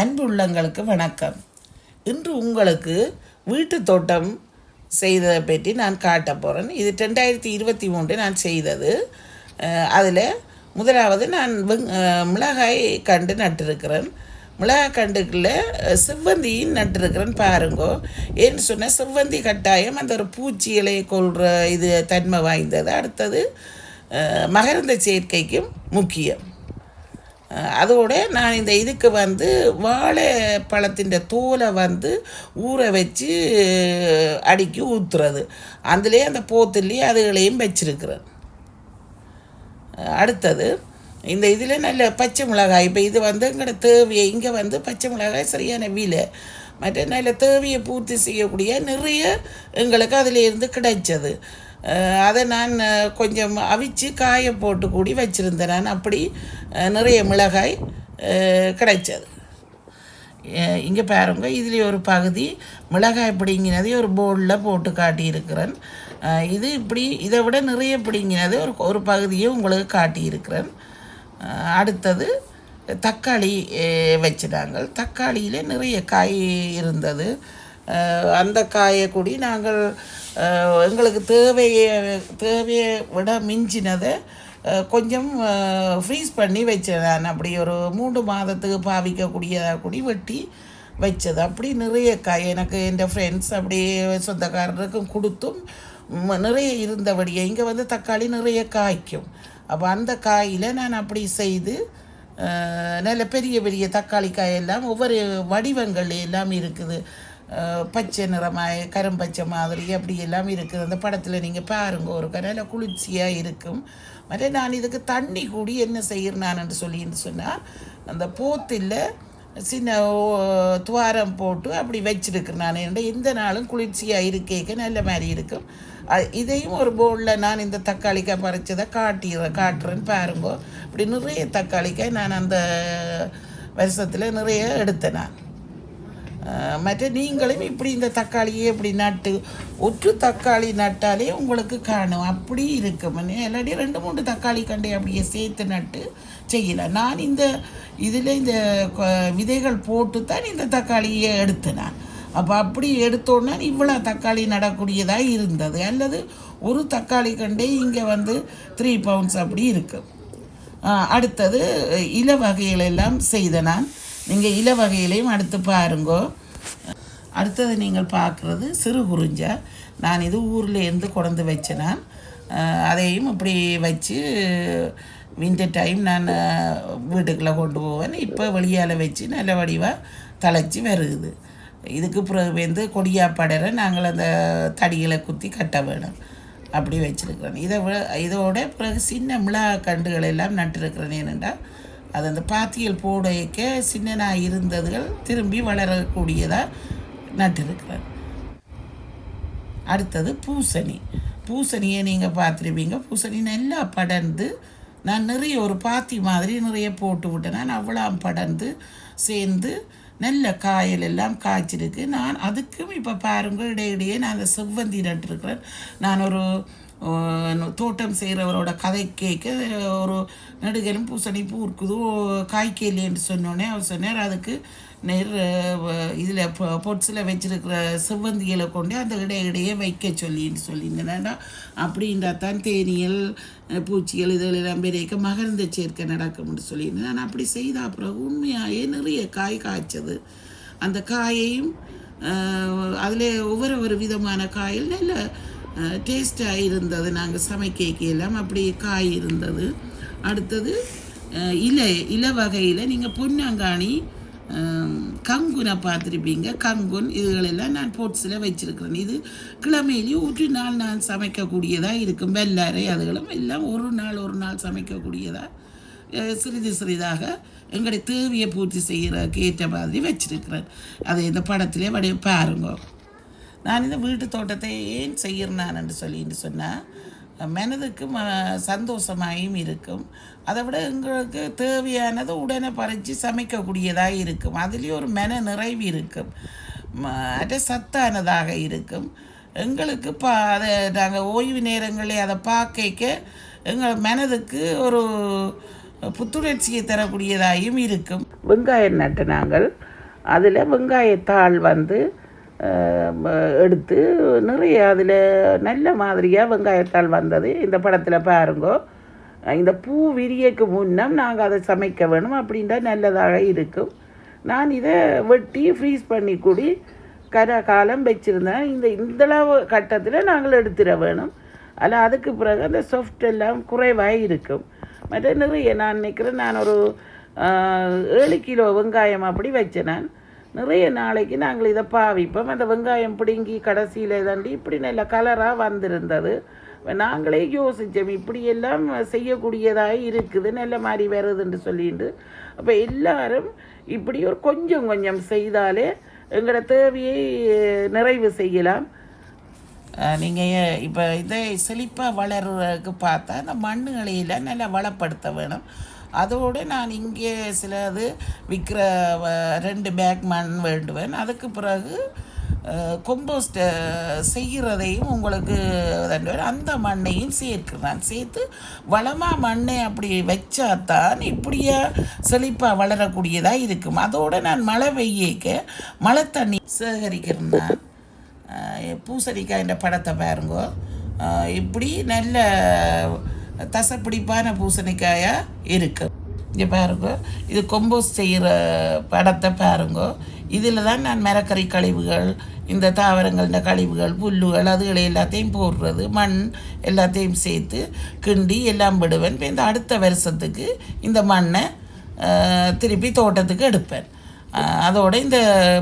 அன்பு உள்ளங்களுக்கு வணக்கம். இன்று உங்களுக்கு வீட்டு தோட்டம் செய்ததை பற்றி நான் காட்ட போகிறேன் இது ரெண்டாயிரத்தி இருபத்தி மூன்று நான் செய்தது. அதில் முதலாவது நான் வெங் மிளகாய் கண்டு நட்டிருக்கிறேன். மிளகாய் கண்டுக்குள்ள செவ்வந்தியும் நட்டிருக்கிறேன் பாருங்கோ. ஏன்னு சொன்னால் செவ்வந்தி கட்டாயம் அந்த ஒரு பூச்சிகளை கொள்கிற இது தன்மை வாய்ந்தது. அடுத்தது மகரந்த சேர்க்கைக்கும் முக்கியம். அதோட நான் இந்த இதுக்கு வந்து வாழைப்பழத்தின் தோலை வந்து ஊற வச்சு அடிக்கி ஊற்றுறது அதுலேயே அந்த போத்துலேயே அதுகளையும் வச்சிருக்கிறேன். அடுத்தது இந்த இதில் நல்ல பச்சை மிளகாய். இப்போ இது வந்து எங்களோட தேவையை இங்கே வந்து பச்சை மிளகாய் சரியான வீலை. மற்ற நல்ல தேவையை பூர்த்தி செய்யக்கூடிய நிறைய எங்களுக்கு அதில் இருந்து கிடைச்சது. அதை நான் கொஞ்சம் அவிச்சு காய போட்டு கூடி வச்சுருந்தேன். நான் அப்படி நிறைய மிளகாய் கிடைச்சது. இங்கே பாருங்க இதில் ஒரு பகுதி மிளகாய் பிடிங்கினதை ஒரு போர்டில் போட்டு காட்டியிருக்கிறேன். இது இப்படி இதை விட நிறைய பிடிங்கினது ஒரு ஒரு பகுதியை உங்களுக்கு காட்டியிருக்கிறேன். அடுத்தது தக்காளி வச்சுட்டாங்க. தக்காளியில் நிறைய காய் இருந்தது. அந்த காயை கூடி நாங்கள் எங்களுக்கு தேவையை தேவையை விட மிஞ்சினதை கொஞ்சம் ஃப்ரீஸ் பண்ணி வச்சேன் நான். அப்படி ஒரு மூன்று மாதத்துக்கு பாவிக்கக்கூடியதாக கூடி வெட்டி வச்சது. அப்படி நிறைய காய் எனக்கு என் ஃப்ரெண்ட்ஸ் அப்படி சொந்தக்காரருக்கும் கொடுத்தும் நிறைய இருந்தபடியே இங்கே வந்து தக்காளி நிறைய காய்க்கும். அப்போ அந்த காயில் நான் அப்படி செய்து நல்ல பெரிய பெரிய தக்காளி காயெல்லாம் ஒவ்வொரு வடிவங்கள் எல்லாம் இருக்குது. பச்சை நிறமாக கரும்பச்சை மாதிரி அப்படி எல்லாம் இருக்குது. அந்த படத்தில் நீங்கள் பாருங்க ஒரு நல்ல குளிர்ச்சியாக இருக்கும். மற்ற நான் இதுக்கு தண்ணி கூடி என்ன செய்கிறேன் சொல்லின்னு சொன்னால் அந்த போத்தில் சின்ன ஓ- துவாரம் போட்டு அப்படி வச்சிருக்கிறேன் நான். என்னோட எந்த நாளும் குளிர்ச்சியாக இருக்கேக்க நல்ல மாதிரி இருக்கும். இதையும் ஒரு போர்டில் நான் இந்த தக்காளிக்காய் பறிச்சதை காட்டிடுறேன் காட்டுறேன்னு பாருங்கோ. இப்படி நிறைய தக்காளிக்காய் நான் அந்த வருஷத்தில் நிறைய எடுத்தேன் நான். மற்ற நீங்களும் இப்படி இந்த தக்காளியே இப்படி நட்டு ஒற்று தக்காளி நட்டாலே உங்களுக்கு காணும். அப்படி இருக்கும். இல்லாட்டி ரெண்டு மூணு தக்காளி கண்டை அப்படியே சேர்த்து நட்டு செய்யலாம். நான் இந்த இதில் இந்த விதைகள் போட்டு தான் இந்த தக்காளியை எடுத்தேன். நான் அப்போ அப்படி எடுத்தோன்னா இவ்வளோ தக்காளி நடக்கூடியதாக இருந்தது. அல்லது ஒரு தக்காளி கண்டே இங்கே வந்து த்ரீ பவுண்ட்ஸ் அப்படி இருக்குது அடுத்தது இல வகைகள் எல்லாம் செய்த நான். நீங்கள் இல வகையிலையும் அடுத்து பாருங்கோ. அடுத்தது நீங்கள் பார்க்குறது சிறு குறிஞ்சா. நான் இது ஊர்லேருந்து கொண்டு வச்சேன் நான் அதையும் இப்படி வச்சு வின்டர் டைம் நான் வீட்டுக்குள்ளே கொண்டு போவேன். இப்போ வெளியால் வச்சு நல்ல வடிவாக தழைச்சி வருது. இதுக்கு பிறகு வந்து கொடியா படரை நாங்கள் அந்த தடிகளை குத்தி கட்ட வேணும். அப்படி வச்சிருக்கிறேன் இதை விட இதோட பிறகு சின்ன மிளகா கண்டுகள் எல்லாம் நட்டிருக்கிறேன் ஏனென்றால் அது அந்த பாத்தியல் போடைக்க சின்னனாக இருந்ததுகள் திரும்பி வளரக்கூடியதாக நட்டிருக்கிறார். அடுத்தது பூசணி. பூசணியை நீங்கள் பார்த்துருப்பீங்க. பூசணி நல்லா படர்ந்து நான் நிறைய ஒரு பாத்தி மாதிரி நிறைய போட்டு விட்டேன். நான் அவ்வளோ படர்ந்து சேர்ந்து நல்ல காயல் எல்லாம் காய்ச்சிருக்கு. நான் அதுக்கும் இப்போ பாருங்க இடையிடையே நான் அந்த செவ்வந்தி நட்டுருக்கிறேன். நான் ஒரு தோட்டம் செய்கிறவரோட கதை கேட்க ஒரு நடுகரும் பூசணி பூ இருக்குது காய்க்கலைன்னு சொன்னோடனே அவர் சொன்னார் அதுக்கு நெர் இதில் பொட்ஸில் வச்சுருக்கிற செவ்வந்திகளை கொண்டு அந்த இடையிடையே வைக்க சொல்லின்னு சொல்லியிருந்தேன்டா அப்படின்றா தான் தேனியல் பூச்சிகள் இதெல்லாம் பெரியக்க மகர்ந்த சேர்க்கை நடக்கும்னு சொல்லியிருந்தேன். நான் அப்படி செய்த அப்புறம் உண்மையாகவே நிறைய காய் காய்ச்சது. அந்த காயையும் அதில் ஒவ்வொரு ஒரு விதமான காயில் நல்ல டேஸ்ட்டாக இருந்தது. நாங்கள் சமைக்க எல்லாம் அப்படி காய் இருந்தது. அடுத்தது இலை இலை வகையில் நீங்கள் பொன்னாங்காணி கங்குனை பார்த்துருப்பீங்க. கங்குன் இதுகளெல்லாம் நான் போட்ஸில் வச்சுருக்கிறேன். இது கிழமையிலேயும் ஒரு நாள் நான் சமைக்கக்கூடியதாக இருக்கும். வெள்ளாரை அதுகளும் எல்லாம் ஒரு நாள் ஒரு நாள் சமைக்கக்கூடியதாக சிறிது சிறிதாக எங்களுடைய தேவையை பூர்த்தி செய்கிறதுக்கு ஏற்ற மாதிரி வச்சுருக்கிறேன். அதை இந்த படத்திலே வடி பாருங்க. நான் இந்த வீட்டு தோட்டத்தை ஏன் செய்கிறேன் சொல்லின்னு சொன்னால் மனதுக்கு ம சந்தோஷமாயும் இருக்கும். அதை விட எங்களுக்கு தேவையானதை உடனே பறித்து சமைக்கக்கூடியதாக இருக்கும். அதுலேயும் ஒரு மன நிறைவு இருக்கும். மற்ற சத்தானதாக இருக்கும். எங்களுக்கு பா அதை நாங்கள் ஓய்வு நேரங்களே அதை பார்க்க எங்கள் மனதுக்கு ஒரு புத்துணர்ச்சியை தரக்கூடியதாயும் இருக்கும். வெங்காயம் நட்டு நாங்கள் அதில் வெங்காயத்தாள் வந்து எடுத்து நிறைய அதில் நல்ல மாதிரியாக வெங்காயத்தால் வந்தது. இந்த படத்தில் பாருங்கோ. இந்த பூ விரியக்கு முன்னம் நாங்கள் அதை சமைக்க வேணும் அப்படின்ட்டா நல்லதாக இருக்கும். நான் இதை வெட்டி ஃப்ரீஸ் பண்ணி கூடி கர காலம் வச்சுருந்தேன் இந்த இந்தளவு கட்டத்தில் நாங்கள் எடுத்துட வேணும். அதில் அதுக்கு பிறகு அந்த சாஃப்ட் எல்லாம் குறைவாக இருக்கும். மற்ற நிறைய நான் நினைக்கிறேன் நான் ஒரு ஏழு கிலோ வெங்காயம் அப்படி வச்சேன் நான். நிறைய நாளைக்கு நாங்கள் இதை பாவிப்போம். அந்த வெங்காயம் பிடுங்கி கடைசியில் தாண்டி இப்படி நல்ல கலராக வந்திருந்தது. நாங்களே யோசித்தோம் இப்படியெல்லாம் செய்யக்கூடியதாக இருக்குது நல்ல மாதிரி வருதுன்னு சொல்லிட்டு. அப்போ எல்லாரும் இப்படி ஒரு கொஞ்சம் கொஞ்சம் செய்தாலே எங்களோட தேவையை நிறைவு செய்யலாம். நீங்கள் இப்போ இதை செழிப்பாக வளர்றதுக்கு பார்த்தா இந்த மண்ணுகளையெல்லாம் நல்லா வளப்படுத்த வேணும். அதோடு நான் இங்கே சிலது விற்கிற வ- ரெண்டு பேக் மண் வேண்டுவேன். அதுக்கு பிறகு கொம்போஸ்ட் செய்கிறதையும் உங்களுக்கு தண்டுவேன். அந்த மண்ணையும் சேர்க்கிறேன் சேர்த்து வளமாக மண்ணை அப்படி வச்சாதான் இப்படியே செழிப்பாக வளரக்கூடியதாக இருக்கும். அதோடு நான் மழை பெய்யக்க மழை தண்ணி சேகரிக்கிறேன் பூசணிக்காய் ஆஹ் படத்தை பாருங்கோ. இப்படி நல்ல தசப்பிடிப்பான பூசணிக்காயாக இருக்குது இங்கே பாருங்க. இது கொம்போஸ் செய்கிற படத்தை பாருங்கோ. இதில் தான் நான் மரக்கறி கழிவுகள் இந்த தாவரங்கள கழிவுகள் புல்லுகள் அதுகளை எல்லாத்தையும் போடுறது மண் எல்லாத்தையும் சேர்த்து கிண்டி எல்லாம் விடுவேன். இப்போ இந்த அடுத்த வருஷத்துக்கு இந்த மண்ணை திருப்பி தோட்டத்துக்கு எடுப்பேன். அதோட இந்த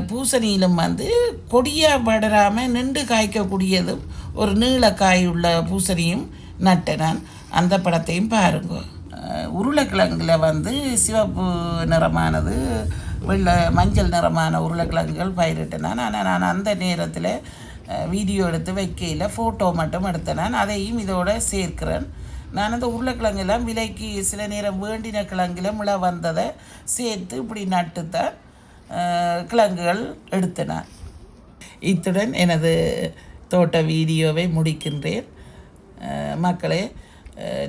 பூசணியிலும் வந்து கொடியாக படராமல் நின்று காய்க்கக்கூடியதும் ஒரு நீளக்காய் உள்ள பூசணியும் நட்டேன் நான். அந்த படத்தையும் பாருங்க. உருளைக்கிழங்கில் உருளைக்கிழங்குல வந்து சிவப்பு நிறமானது வெள்ளை மஞ்சள் நிறமான உருளைக்கிழங்குகள் பயிரிட்டேன் ஆனால் நான் அந்த நேரத்தில் வீடியோ எடுத்து வைக்கையில் ஃபோட்டோ மட்டும் எடுத்தேன். நான் அதையும் இதோட சேர்க்கிறேன். நான் அந்த உருளைக்கிழங்கெல்லாம் விலைக்கு சில நேரம் வேண்டின கிழங்குல முளை வந்ததை சேர்த்து இப்படி நட்டுத்தான் தான் கிழங்குகள் எடுத்தன இத்துடன் எனது தோட்ட வீடியோவை முடிக்கின்றேன். மக்களே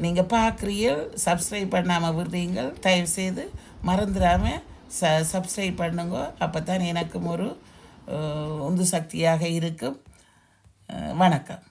நீங்கள் பார்க்குறீர்கள் சப்ஸ்கிரைப் பண்ணாமல் விடுறீங்கள் தயவுசெய்து மறந்துடாமல் ச சப்ஸ்கிரைப் பண்ணுங்க. அப்போ தான் எனக்கும் ஒரு உந்து சக்தியாக இருக்கும். வணக்கம்.